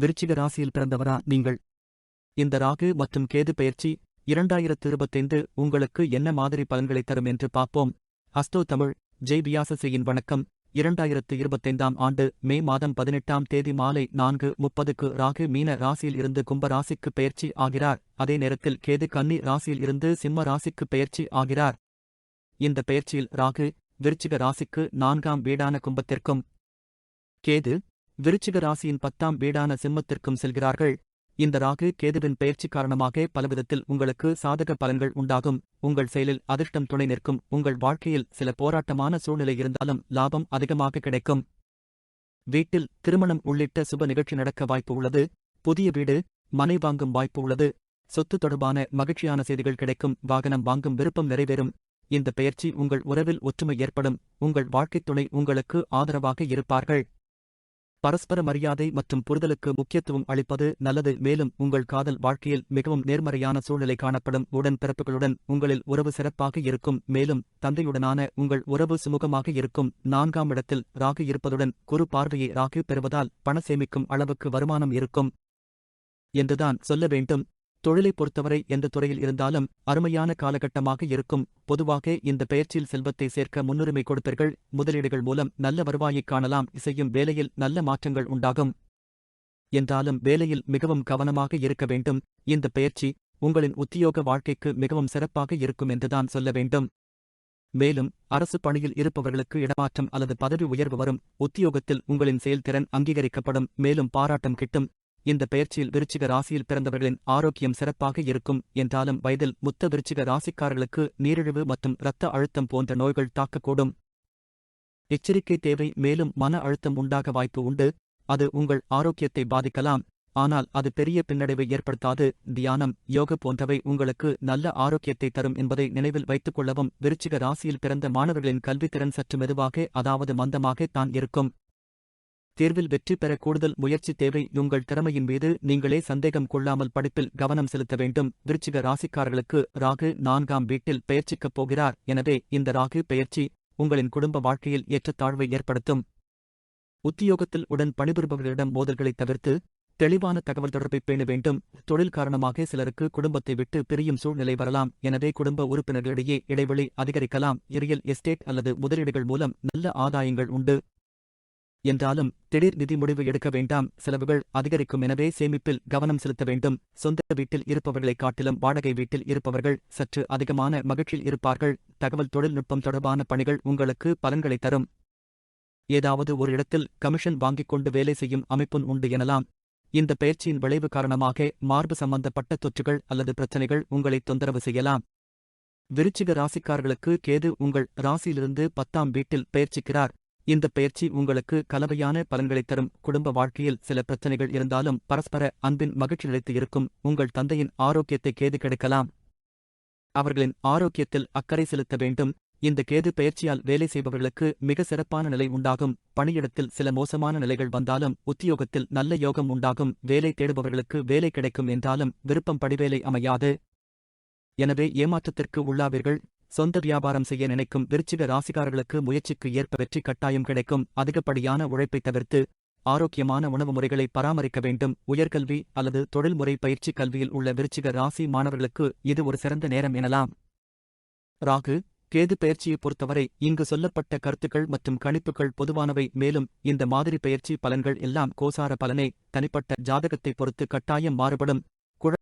விருச்சிக ராசியில் பிறந்தவரா நீங்கள்? இந்த ராகு மற்றும் கேது பெயர்ச்சி இரண்டாயிரத்து இருபத்தைந்து உங்களுக்கு என்ன மாதிரி பலன்களை தரும் என்று பார்ப்போம். அஸ்தோ தமிழ் ஜெய் வியாசசியின் வணக்கம். இரண்டாயிரத்து இருபத்தைந்தாம் ஆண்டு மே மாதம் பதினெட்டாம் தேதி மாலை நான்கு முப்பதுக்கு ராகு மீன ராசியில் இருந்து கும்ப ராசிக்கு பெயர்ச்சி ஆகிறார். அதே நேரத்தில் கேது கன்னி ராசியில் இருந்து சிம்ம ராசிக்கு பெயர்ச்சி ஆகிறார். இந்த பெயர்ச்சியில் ராகு விருச்சிக ராசிக்கு நான்காம் வீடான கும்பத்திற்கும். கேது விருச்சிக ராசியின் பத்தாம் வீடான சிம்மத்திற்கும் செல்கிறார்கள். இந்த ராகு கேதுவின் பெயர்ச்சி காரணமாக பலவிதத்தில் உங்களுக்கு சாதக பலன்கள் உண்டாகும். உங்கள் செயலில் அதிர்ஷ்டம் துணை நிற்கும். உங்கள் வாழ்க்கையில் சில போராட்டமான சூழ்நிலை இருந்தாலும் லாபம் அதிகமாக கிடைக்கும். வீட்டில் திருமணம் உள்ளிட்ட சுப நிகழ்ச்சி நடக்க வாய்ப்பு உள்ளது. புதிய வீடு மனை வாங்கும் வாய்ப்பு உள்ளது. சொத்து தொடர்பான மகிழ்ச்சியான செய்திகள் கிடைக்கும். வாகனம் வாங்கும் விருப்பம் நிறைவேறும். இந்த பெயர்ச்சி உங்கள் உறவில் ஒற்றுமை ஏற்படும். உங்கள் வாழ்க்கைத் துணை உங்களுக்கு ஆதரவாக இருப்பார்கள். பரஸ்பர மரியாதை மற்றும் புரிதலுக்கு முக்கியத்துவம் அளிப்பது நல்லது மேலும் உங்கள் காதல் வாழ்க்கையில் மிகவும் நேர்மறையான சூழ்நிலை காணப்படும். உடன் பிறப்புகளுடன் உங்களில் உறவு சிறப்பாக இருக்கும் மேலும் தந்தையுடனான உங்கள் உறவு சுமூகமாக இருக்கும். நான்காம் இடத்தில் ராகு இருப்பதுடன் குறு பார்வையை ராகு பெறுவதால் பண சேமிக்கும் அளவுக்கு வருமானம் இருக்கும். என்றுதான் சொல்ல வேண்டும். தொழிலை பொறுத்தவரை எந்த துறையில் இருந்தாலும் அருமையான காலகட்டமாக இருக்கும். பொதுவாக இந்த பெயர்ச்சியில் செல்வத்தை சேர்க்க முன்னுரிமை கொடுப்பீர்கள். முதலீடுகள் மூலம் நல்ல வருவாயைக் காணலாம். இசையும் வேலையில் நல்ல மாற்றங்கள் உண்டாகும். என்றாலும் வேலையில் மிகவும் கவனமாக இருக்க வேண்டும். இந்த பெயர்ச்சி உங்களின் உத்தியோக வாழ்க்கைக்கு மிகவும் சிறப்பாக இருக்கும் என்றுதான் சொல்ல வேண்டும். மேலும் அரசு பணியில் இருப்பவர்களுக்கு இடமாற்றம் அல்லது பதவி உயர்வு வரும். உத்தியோகத்தில் உங்களின் செயல்திறன் அங்கீகரிக்கப்படும். மேலும் பாராட்டம் கிட்டும். இந்த பெயர்ச்சியில் விருச்சிக ராசியில் பிறந்தவர்களின் ஆரோக்கியம் சிறப்பாக இருக்கும் என்றாலும் வயதில் முத்த விருச்சிக ராசிக்காரர்களுக்கு நீரிழிவு மற்றும் இரத்த அழுத்தம் போன்ற நோய்கள் தாக்கக்கூடும். எச்சரிக்கை தேவை மேலும் மன அழுத்தம் உண்டாக வாய்ப்பு உண்டு. அது உங்கள் ஆரோக்கியத்தை பாதிக்கலாம். ஆனால் அது பெரிய பின்னடைவை ஏற்படுத்தாது. தியானம் யோக போன்றவை உங்களுக்கு நல்ல ஆரோக்கியத்தை தரும் என்பதை நினைவில் வைத்துக் கொள்ளவும் விருச்சிக ராசியில் பிறந்த மாணவர்களின் கல்வித்திறன் சற்று மெதுவாக அதாவது மந்தமாக தான் இருக்கும். தேர்வில் வெற்றி பெற கூடுதல் முயற்சி தேவை. உங்கள் திறமையின் மீது நீங்களே சந்தேகம் கொள்ளாமல் படிப்பில் கவனம் செலுத்த வேண்டும். விருச்சிக ராசிக்காரர்களுக்கு ராகு நான்காம் வீட்டில் பெயர்ச்சிக்கப் போகிறார். எனவே இந்த ராகு பெயர்ச்சி உங்களின் குடும்ப வாழ்க்கையில் ஏற்றத்தாழ்வை ஏற்படுத்தும். உத்தியோகத்தில் உடன் பணிபுரிபவர்களிடம் மோதல்களை தவிர்த்து தெளிவான தகவல் தொடர்பை பேண வேண்டும். தொழில் காரணமாக சிலருக்கு குடும்பத்தை விட்டு பிரியும் சூழ்நிலை வரலாம். எனவே குடும்ப உறுப்பினர்களிடையே இடைவெளி அதிகரிக்கலாம். ரியல் எஸ்டேட் அல்லது முதலீடுகள் மூலம் நல்ல ஆதாயங்கள் உண்டு. என்றாலும் திடீர் நிதி முடிவு எடுக்க வேண்டாம். செலவுகள் அதிகரிக்கும் எனவே சேமிப்பில் கவனம் செலுத்த வேண்டும். சொந்த வீட்டில் இருப்பவர்களைக் காட்டிலும் வாடகை வீட்டில் இருப்பவர்கள் சற்று அதிகமான மகிழ்ச்சியில் இருப்பார்கள். தகவல் தொழில்நுட்பம் தொடர்பான பணிகள் உங்களுக்கு பலன்களை தரும். ஏதாவது ஒரு இடத்தில் கமிஷன் வாங்கிக் கொண்டு வேலை செய்யும் அமைப்பும் உண்டு எனலாம். இந்த பயிற்சியின் விளைவு காரணமாக மார்பு சம்பந்தப்பட்ட தொற்றுகள் அல்லது பிரச்சனைகள் உங்களை தொந்தரவு செய்யலாம். விருச்சிக ராசிக்காரர்களுக்கு கேது உங்கள் ராசியிலிருந்து பத்தாம் வீட்டில் பயிற்சிக்கிறார் இந்த பயிற்சி உங்களுக்கு கலவையான பலன்களைத் தரும். குடும்ப வாழ்க்கையில் சில பிரச்சனைகள் இருந்தாலும் பரஸ்பர அன்பின் மகிழ்ச்சி நிலைத்து இருக்கும். உங்கள் தந்தையின் ஆரோக்கியத்தை கேது கெடுக்கலாம். அவர்களின் ஆரோக்கியத்தில் அக்கறை செலுத்த வேண்டும். இந்த கேது பயிற்சியால் வேலை செய்பவர்களுக்கு மிக சிறப்பான நிலை உண்டாகும். பணியிடத்தில் சில மோசமான நிலைகள் வந்தாலும் உத்தியோகத்தில் நல்ல யோகம் உண்டாகும். வேலை தேடுபவர்களுக்கு வேலை கிடைக்கும் என்றாலும் விருப்பம் படிவேலை அமையாது. எனவே ஏமாற்றத்திற்கு உள்ளாவீர்கள். சொந்த வியாபாரம் செய்ய நினைக்கும் விருச்சிக ராசிகாரர்களுக்கு முயற்சிக்கு ஏற்ப வெற்றி கட்டாயம் கிடைக்கும். அதிகப்படியான உழைப்பை தவிர்த்து ஆரோக்கியமான உணவு முறைகளை பராமரிக்க வேண்டும். உயர்கல்வி அல்லது தொழில்முறை பயிற்சி கல்வியில் உள்ள விருச்சிக ராசி மாணவர்களுக்கு இது ஒரு சிறந்த நேரம் எனலாம். ராகு கேது பயிற்சியை பொறுத்தவரை இங்கு சொல்லப்பட்ட கருத்துக்கள் மற்றும் கணிப்புகள் பொதுவானவை. மேலும் இந்த மாதிரி பயிற்சி பலன்கள் எல்லாம் கோசார பலனே. தனிப்பட்ட ஜாதகத்தை பொறுத்து கட்டாயம் மாறுபடும்.